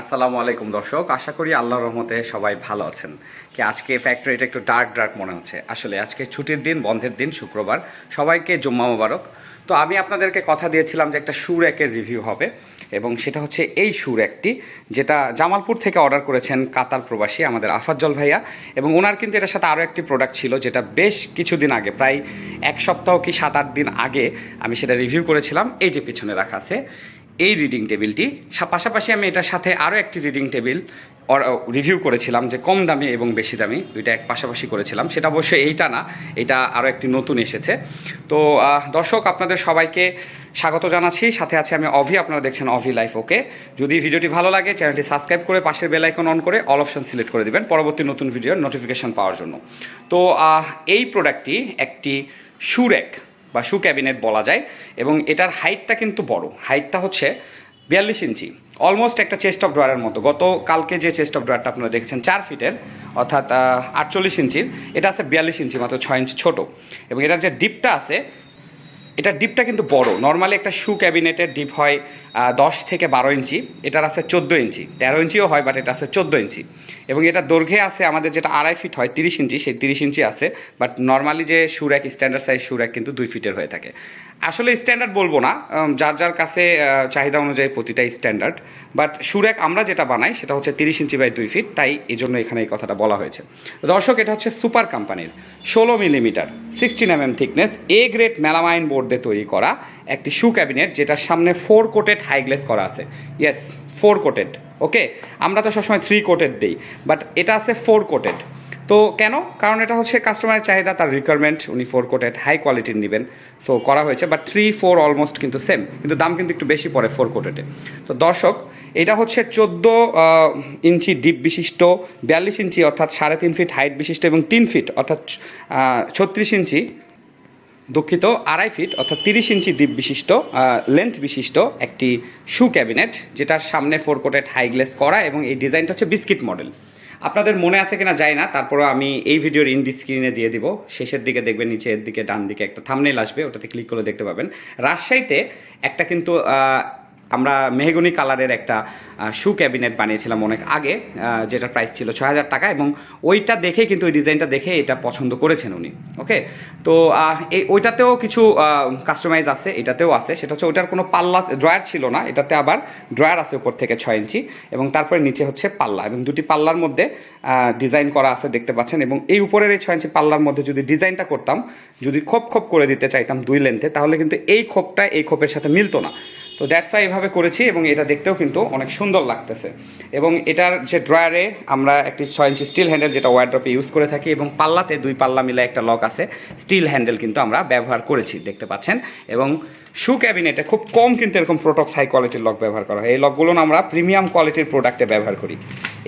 আসসালামু আলাইকুম দর্শক, আশা করি আল্লাহ রহমতে সবাই ভালো আছেন। কি আজকে ফ্যাক্টরিটা একটু ডার্ক ডার্ক মনে হচ্ছে। আসলে আজকে ছুটির দিন, বন্ধের দিন, শুক্রবার। সবাইকে জুম্মা মোবারক। তো আমি আপনাদেরকে কথা দিয়েছিলাম যে একটা সুর একের রিভিউ হবে, এবং সেটা হচ্ছে এই সুর একটি, যেটা জামালপুর থেকে অর্ডার করেছেন কাতার প্রবাসী আমাদের আফাজ্জল ভাইয়া, এবং ওনার কিন্তু এটার সাথে আরও একটি প্রোডাক্ট ছিল, যেটা বেশ কিছুদিন আগে, প্রায় এক সপ্তাহ কি সাত আট দিন আগে আমি সেটা রিভিউ করেছিলাম। এই যে পিছনে রাখা আছে এই রিডিং টেবিলটি পাশাপাশি আমি এটার সাথে আরও একটি রিডিং টেবিল রিভিউ করেছিলাম যে কম দামি এবং বেশি দামি, দুইটা এক পাশাপাশি করেছিলাম। সেটা অবশ্যই এইটা না, এটা আরও একটি নতুন এসেছে। তো দর্শক, আপনাদের সবাইকে স্বাগত জানাচ্ছি। সাথে আছে আমি অভি, আপনারা দেখছেন অভি লাইফ ওকে যদি ভিডিওটি ভালো লাগে, চ্যানেলটি সাবস্ক্রাইব করে পাশের বেলাইকন অন করে অল অপশন সিলেক্ট করে দিবেন পরবর্তী নতুন ভিডিওর নোটিফিকেশন পাওয়ার জন্য। তো এই প্রোডাক্টটি একটি সুরেক বা শু ক্যাবিনেট বলা যায়, এবং এটার হাইটটা কিন্তু বড়। হাইটটা হচ্ছে বিয়াল্লিশ ইঞ্চি। অলমোস্ট একটা চেস্ট অফ ড্রয়ারের মতো। গত কালকে যে চেস্ট অফ ড্রয়ারটা আপনারা দেখেছেন, চার ফিটের, অর্থাৎ আটচল্লিশ ইঞ্চির, এটা আছে বিয়াল্লিশ ইঞ্চি, মাত্র ছয় ইঞ্চি ছোটো। এবং এটার যে ডিপটা আছে এটা ডিপটা কিন্তু বড়। নর্মালি একটা শু ক্যাবিনেটের ডিপ হয় দশ থেকে বারো ইঞ্চি। এটার আছে চোদ্দ ইঞ্চি। তেরো ইঞ্চিও হয় বাট এটা আছে চোদ্দ ইঞ্চি। এবং এটা দৈর্ঘ্যে আছে, আমাদের যেটা আড়াই ফিট হয়, তিরিশ ইঞ্চি। সেই তিরিশ ইঞ্চি আছে বাট নর্মালি যে সুর এক স্ট্যান্ডার্ড সাইজ সুর এক কিন্তু দুই ফিটের হয়ে থাকে। আসলে স্ট্যান্ডার্ড বলব না যার যার কাছে চাহিদা অনুযায়ী প্রতিটা স্ট্যান্ডার্ড বাট সুরেক আমরা যেটা বানাই সেটা হচ্ছে তিরিশ ইঞ্চি বাই দুই ফিট তাই এই জন্য এখানে এই কথাটা বলা হয়েছে। দর্শক, এটা হচ্ছে সুপার কোম্পানির ষোলো millimetre sixteen M M thickness A grade melamine board দিয়ে তৈরি করা একটি শু ক্যাবিনেট যেটার সামনে ফোর কোটেড হাইগ্লেস করা আছে। ইয়েস ফোর কোটেড ওকে আমরা তো সবসময় থ্রি কোটেড দিই বাট এটা আছে ফোর কোটেড তো কেন? কারণ এটা হচ্ছে কাস্টমারের চাহিদা, তার রিকোয়ারমেন্ট উনি ফোর কোটেড হাই কোয়ালিটির নেবেন। সো করা হয়েছে বাট থ্রি ফোর অলমোস্ট কিন্তু সেম কিন্তু দাম কিন্তু একটু বেশি পড়ে ফোর কোটেডে তো দর্শক, এটা হচ্ছে চোদ্দ ইঞ্চি ডিপ বিশিষ্ট, বিয়াল্লিশ ইঞ্চি অর্থাৎ সাড়ে তিন ফিট হাইট বিশিষ্ট এবং তিন ফিট অর্থাৎ ছত্রিশ ইঞ্চি দুঃখিত, আড়াই ফিট অর্থাৎ তিরিশ ইঞ্চি দ্বীপ বিশিষ্ট লেন্থ বিশিষ্ট একটি শু ক্যাবিনেট যেটার সামনে ফোর কোটেড হাইগ্লেস করা এবং এই ডিজাইনটা হচ্ছে বিস্কিট মডেল আপনাদের মনে আছে কিনা যায় না, তারপরও আমি এই ভিডিওর ইন্ডি স্ক্রিনে দিয়ে দিব। শেষের দিকে দেখবেন, নিচের দিকে ডান দিকে একটা থামনেল আসবে, ওটাতে ক্লিক করে দেখতে পাবেন। রাজশাহীতে একটা কিন্তু আমরা মেহগনি কালারের একটা শু ক্যাবিনেট বানিয়েছিলাম অনেক আগে যেটার প্রাইস ছিল ছয় হাজার টাকা এবং ওইটা দেখেই কিন্তু, ওই ডিজাইনটা দেখে এটা পছন্দ করেছেন উনি ওকে তো এই ওইটাতেও কিছু কাস্টমাইজ আছে, এটাতেও আছে, সেটা হচ্ছে ওইটার কোনো পাল্লা ড্রয়ার ছিল না, এটাতে আবার ড্রয়ার আছে উপর থেকে ছয় ইঞ্চি এবং তারপরে নিচে হচ্ছে পাল্লা এবং দুটি পাল্লার মধ্যে ডিজাইন করা আছে দেখতে পাচ্ছেন এবং এই উপরের এই ছয় ইঞ্চি পাল্লার মধ্যে যদি ডিজাইনটা করতাম, যদি খোপ খোপ করে দিতে চাইতাম দুই লেন্থে তাহলে কিন্তু এই খোপটা এই খোপের সাথে মিলতো না। তো দ্যাটস ওয়াই এভাবে করেছি এবং এটা দেখতেও কিন্তু অনেক সুন্দর লাগতেছে। এবং এটার যে ড্রয়ারে আমরা একটি ছয় ইঞ্চি স্টিল হ্যান্ডেল যেটা ওয়ার্ড্রপে ইউজ করে থাকি এবং পাল্লাতে দুই পাল্লা মিলে একটা লক আছে স্টিল হ্যান্ডেল কিন্তু আমরা ব্যবহার করেছি, দেখতে পাচ্ছেন। এবং শু ক্যাবিনেটে খুব কম কিন্তু এরকম প্রোটক্স হাই কোয়ালিটির লক ব্যবহার করা হয়। এই লকগুলো আমরা প্রিমিয়াম কোয়ালিটির প্রোডাক্টে ব্যবহার করি।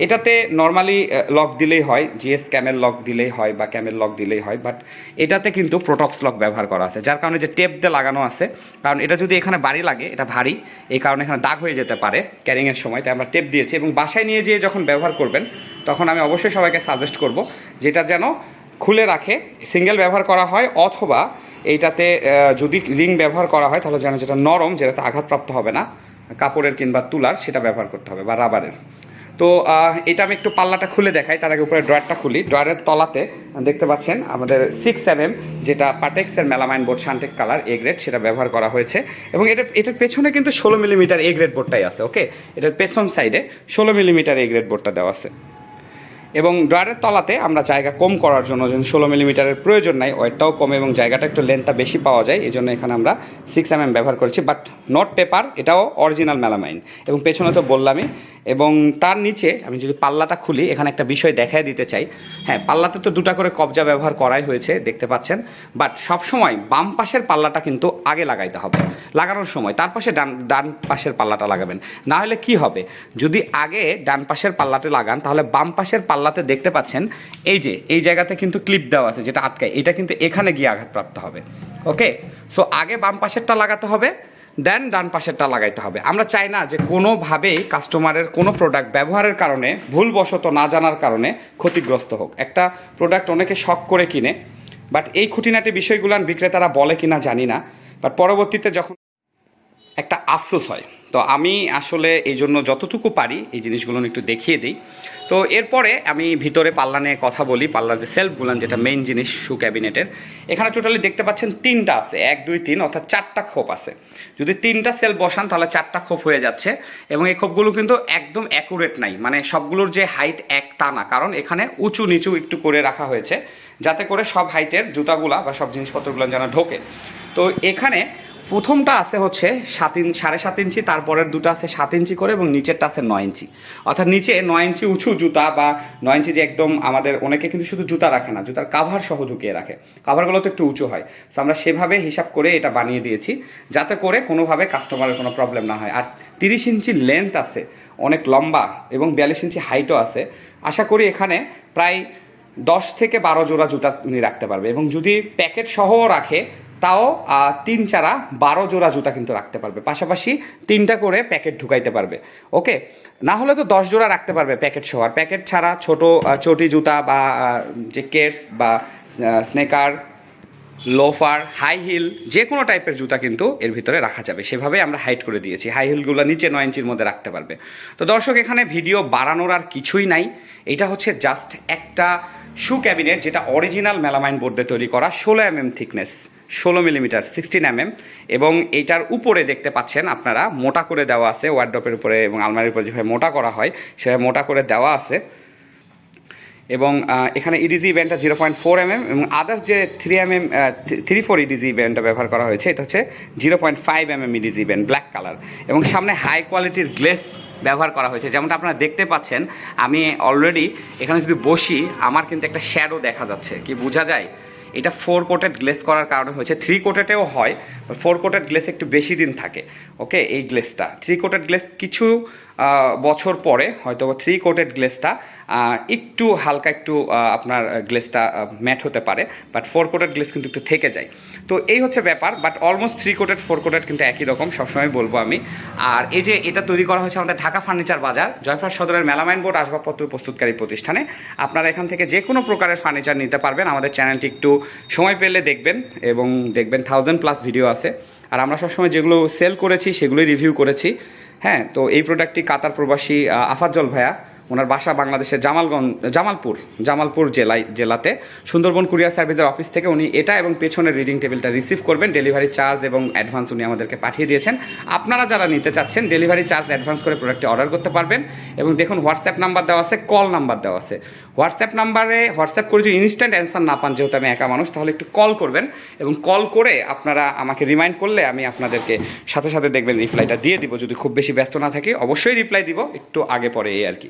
এটাতে নর্মালি লক দিলেই হয় জিএস ক্যামেল লক দিলেই হয় বা ক্যামেল লক দিলেই হয় বাট এটাতে কিন্তু প্রোটক্স লক ব্যবহার করা আছে। যার কারণে যে টেপ দিয়ে লাগানো আছে, কারণ এটা যদি এখানে বাড়ি লাগে, এটা ভারী, এই কারণে এখানে দাগ হয়ে যেতে পারে ক্যারিংয়ের সময়, তাই আমরা টেপ দিয়েছি এবং বাসায় নিয়ে যেয়ে যখন ব্যবহার করবেন, তখন আমি অবশ্যই সবাইকে সাজেস্ট করব যেটা যেন খুলে রাখে সিঙ্গেল ব্যবহার করা হয় অথবা এইটাতে যদি রিং ব্যবহার করা হয়, তাহলে যেন যেটা নরম, যেটাতে আঘাতপ্রাপ্ত হবে না, কাপড়ের কিংবা তুলার, সেটা ব্যবহার করতে হবে বা রাবারের তো এটা আমি একটু পাল্লাটা খুলে দেখাই, তার আগে উপরে ড্রয়ারটা খুলি। ড্রয়ারের তলাতে দেখতে পাচ্ছেন আমাদের সিক্স এম এম যেটা পাটেক্সের মেলামাইন বোর্ড শান্টেক কালার এ গ্রেড সেটা ব্যবহার করা হয়েছে। এবং এটা, এটার পেছনে কিন্তু ষোলো মিলিমিটার এ গ্রেড বোর্ডটাই আছে ওকে এটার পেছন সাইডে ষোলো মিলিমিটার এ গ্রেড বোর্ডটা দেওয়া আছে। এবং ড্রয়ারের তলাতে আমরা জায়গা কম করার জন্য যেন ষোলো মিলিমিটারের প্রয়োজন নাই, ওয়েটটাও কম এবং জায়গাটা একটু লেন্থটা বেশি পাওয়া যায় এই জন্য এখানে আমরা সিক্স এম এম ব্যবহার করেছি বাট নট পেপার এটাও অরিজিনাল মেলামাইন এবং পেছনে তো বললামই, এবং তার নিচে আমি যদি পাল্লাটা খুলি, এখানে একটা বিষয় দেখাই দিতে চাই। হ্যাঁ পাল্লাতে তো দুটা করে কবজা ব্যবহার করাই হয়েছে, দেখতে পাচ্ছেন বাট সবসময় বাম পাশের পাল্লাটা কিন্তু আগে লাগাইতে হবে, লাগানোর সময়। তার পাশে ডান ডান পাশের পাল্লাটা লাগাবেন। না হলে কি হবে? যদি আগে ডান পাশের পাল্লাটা লাগান, তাহলে বাম পাশের পাল্লাতে দেখতে পাচ্ছেন, এই যে, এই জায়গাতে কিন্তু ক্লিপ দেওয়া আছে যেটা আটকায়। এটা কিন্তু এখানে গিয়ে আঘাতপ্রাপ্ত হবে। ওকে? সো আগে বাম পাশেরটা লাগাতে হবে দেন ডান পাশেরটা লাগাইতে হবে। আমরা চাই না যে কোনোভাবেই কাস্টমারের কোনো প্রোডাক্ট ব্যবহারের কারণে, ভুলবশত না জানার কারণে ক্ষতিগ্রস্ত হোক। একটা প্রোডাক্ট অনেকে শখ করে কিনে বাট এই খুঁটিনাটি বিষয়গুলান বিক্রেতারা বলে কিনা জানি না বাট পরবর্তীতে যখন একটা আফসোস হয় তো আমি আসলে এই জন্য যতটুকু পারি এই জিনিসগুলো একটু দেখিয়ে দিই। তো এরপরে আমি ভিতরে পাল্লা নিয়ে কথা বলি পাল্লার যে সেলফগুলান যেটা মেইন জিনিস শু ক্যাবিনেটের এখানে টোটালি দেখতে পাচ্ছেন তিনটা আছে, এক, দুই, তিন, অর্থাৎ চারটা খোপ আছে। যদি তিনটা সেল বসান তাহলে চারটা খোপ হয়ে যাচ্ছে এবং এই খোপগুলো কিন্তু একদম অ্যাকুরেট নাই মানে সবগুলোর যে হাইট এক তা না, কারণ এখানে উঁচু নিচু একটু করে রাখা হয়েছে, যাতে করে সব হাইটের জুতাগুলা বা সব জিনিসপত্রগুলো যেন ঢোকে। তো এখানে প্রথমটা আছে হচ্ছে সাত ইঞ্চ সাড়ে সাত ইঞ্চি, তারপরের দুটো আছে সাত ইঞ্চি করে এবং নিচেরটা আছে নয় ইঞ্চি। অর্থাৎ নিচে নয় ইঞ্চি উঁচু জুতা বা নয় ইঞ্চি যে একদম আমাদের অনেকে কিন্তু শুধু জুতা রাখে না, জুতার কাভার সহ ঢুকিয়ে রাখে। কাভারগুলো তো একটু উঁচু হয়। তো আমরা সেভাবে হিসাব করে এটা বানিয়ে দিয়েছি, যাতে করে কোনোভাবে কাস্টমারের কোনো প্রবলেম না হয়। আর তিরিশ ইঞ্চি লেন্থ আছে, অনেক লম্বা এবং বিয়াল্লিশ ইঞ্চি হাইটও আছে। আশা করি এখানে প্রায় দশ থেকে বারো জোড়া জুতা উনি রাখতে পারবে এবং যদি প্যাকেট সহও রাখে তাও তিন চারা বারো জোড়া জুতা কিন্তু রাখতে পারবে। পাশাপাশি তিনটা করে প্যাকেট ঢুকাইতে পারবে। ওকে? না হলে তো দশ জোড়া রাখতে পারবে প্যাকেট সহ। আর প্যাকেট ছাড়া ছোট চটি জুতা বা যে কেটস বা স্নেকার, লোফার, হাই হিল, যে কোনো টাইপের জুতা কিন্তু এর ভিতরে রাখা যাবে। সেভাবে আমরা হাইট করে দিয়েছি। হাই হিলগুলো নিচে নয় ইঞ্চির মধ্যে রাখতে পারবে। তো দর্শক, এখানে ভিডিও বাড়ানোর আর কিছুই নাই। এটা হচ্ছে জাস্ট একটা শু ক্যাবিনেট যেটা অরিজিনাল মেলামাইন বোর্ড তৈরি করা ষোলো এম এম থিকনেস। ষোলো মিলিমিটার সিক্সটিন এম এম এবং এইটার উপরে দেখতে পাচ্ছেন আপনারা, মোটা করে দেওয়া আছে ওয়ার্ড্রপের উপরে এবং আলমারির উপরে যেভাবে মোটা করা হয়, সেভাবে মোটা করে দেওয়া আছে। এবং এখানে ইডিজি ব্যান্ডটা জিরো পয়েন্ট ফোর এম এবং আদার্স যে three M M three four edge ব্যান্ডটা ব্যবহার করা হয়েছে, এটা হচ্ছে zero point five M M edge band black colour এবং সামনে হাই কোয়ালিটির গ্লেস ব্যবহার করা হয়েছে, যেমনটা আপনারা দেখতে পাচ্ছেন, আমি অলরেডি এখানে যদি বসি, আমার কিন্তু একটা শ্যাডো দেখা যাচ্ছে, কি বোঝা যায়? এটা ফোর কোটেড গ্লেস করার কারণে হয়েছে। থ্রি কোটেডেও হয় ফোর কোটেড গ্লেস একটু বেশি দিন থাকে ওকে এই গ্লেসটা থ্রি কোটেড গ্লেস কিছু বছর পরে হয়তো থ্রি কোটেড গ্লেসটা একটু হালকা একটু আপনার গ্লেসটা ম্যাট হতে পারে বাট ফোর কোটেড গ্লেস কিন্তু একটু থেকে যায়। তো এই হচ্ছে ব্যাপার but almost three coated four coated কিন্তু একই রকম, সবসময় বলব আমি। আর এই যে এটা তৈরি করা হয়েছে আমাদের ঢাকা ফার্নিচার বাজার জয়পুরহাট সদরের মেলামাইন বোর্ড আসবাবপত্র প্রস্তুতকারী প্রতিষ্ঠানে। আপনারা এখান থেকে যে কোনো প্রকারের ফার্নিচার নিতে পারবেন, আমাদের চ্যানেলটি একটু সময় পেলে দেখবেন, এবং দেখবেন থাউজেন্ড প্লাস ভিডিও আছে। আর আমরা সবসময় যেগুলো সেল করেছি, সেগুলোই রিভিউ করেছি। হ্যাঁ তো এই প্রোডাক্টটি কাতার প্রবাসী আফাজল ভাইয়া ওনার বাসা বাংলাদেশের জামালগঞ্জ, জামালপুর জামালপুর জেলায়, জেলাতে। সুন্দরবন কুরিয়ার সার্ভিসের অফিস থেকে উনি এটা এবং পেছনের রিডিং টেবিলটা রিসিভ করবেন। ডেলিভারি চার্জ এবং অ্যাডভান্স উনি আমাদেরকে পাঠিয়ে দিয়েছেন। আপনারা যারা নিতে চাচ্ছেন ডেলিভারি চার্জ অ্যাডভান্স করে প্রোডাক্টটি অর্ডার করতে পারবেন। এবং দেখুন হোয়াটসঅ্যাপ নাম্বার দেওয়া আছে কল নাম্বার দেওয়া আছে। হোয়াটসঅ্যাপ নাম্বারে হোয়াটসঅ্যাপ করে যদি ইনস্ট্যান্ট অ্যান্সার না পান, যেহেতু আমি একা মানুষ, তাহলে একটু কল করবেন। এবং কল করে আপনারা আমাকে রিমাইন্ড করলে আমি আপনাদেরকে সাথে সাথে দেখবেন রিপ্লাইটা দিয়ে দিব। যদি খুব বেশি ব্যস্ত না থাকি, অবশ্যই রিপ্লাই দিব, একটু আগে পরে এই আর কি।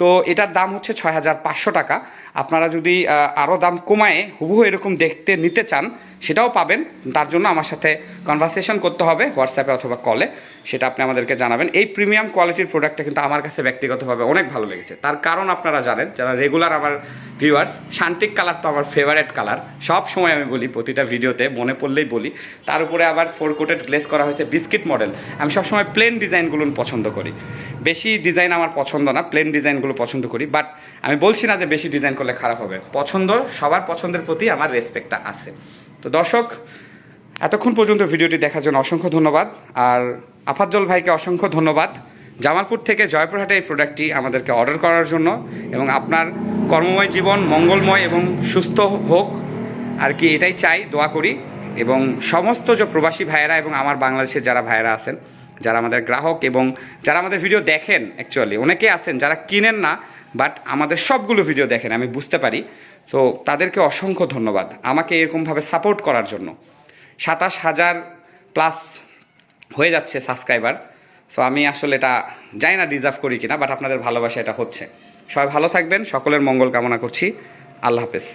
তো এটার দাম হচ্ছে ছয় হাজার পাঁচশো টাকা। আপনারা যদি আরও দাম কমায়ে হুবহু এরকম দেখতে নিতে চান, সেটাও পাবেন। তার জন্য আমার সাথে কনভারসেশন করতে হবে, হোয়াটসঅ্যাপে অথবা কলে। সেটা আপনি আমাদেরকে জানাবেন। এই প্রিমিয়াম কোয়ালিটির প্রোডাক্টটা কিন্তু আমার কাছে ব্যক্তিগতভাবে অনেক ভালো লেগেছে। তার কারণ আপনারা জানেন, যারা রেগুলার আমার ভিউয়ার্স শান্তিক কালার তো আমার ফেভারেট কালার সব সময় আমি বলি, প্রতিটা ভিডিওতে মনে পড়লেই বলি। তার উপরে আবার ফোর কোটেড গ্লেস করা হয়েছে বিস্কিট মডেল আমি সবসময় প্লেন ডিজাইনগুলো পছন্দ করি। বেশি ডিজাইন আমার পছন্দ না প্লেন ডিজাইনগুলো পছন্দ করি বাট আমি বলছি না যে বেশি ডিজাইন করলে খারাপ হবে। পছন্দ, সবার পছন্দের প্রতি আমার রেসপেক্টটা আছে। তো দর্শক, এতক্ষণ পর্যন্ত ভিডিওটি দেখার জন্য অসংখ্য ধন্যবাদ। আর আফাজ্জল ভাইকে অসংখ্য ধন্যবাদ। জামালপুর থেকে জয়পুরহাটে এই প্রোডাক্টটি আমাদেরকে অর্ডার করার জন্য এবং আপনার কর্মময় জীবন, মঙ্গলময় এবং সুস্থ হোক। আর কি এটাই চাই, দোয়া করি। এবং সমস্ত যে প্রবাসী ভাইয়েরা এবং আমার বাংলাদেশের যারা ভাইয়েরা আছেন যারা আমাদের গ্রাহক এবং যারা আমাদের ভিডিও দেখেন অ্যাকচুয়ালি অনেকে আছেন যারা কিনেন না বাট আমাদের সবগুলো ভিডিও দেখেন, আমি বুঝতে পারি। সো তাদেরকে অসংখ্য ধন্যবাদ আমাকে এরকমভাবে সাপোর্ট করার জন্য। সাতাশ হাজার প্লাস হয়ে যাচ্ছে সাবস্ক্রাইবার সো আমি আসলে এটা জানি না ডিজার্ভ করি কিনা বাট আপনাদের ভালোবাসা এটা হচ্ছে। সবাই ভালো থাকবেন, সকলের মঙ্গল কামনা করছি। আল্লাহ হাফেজ।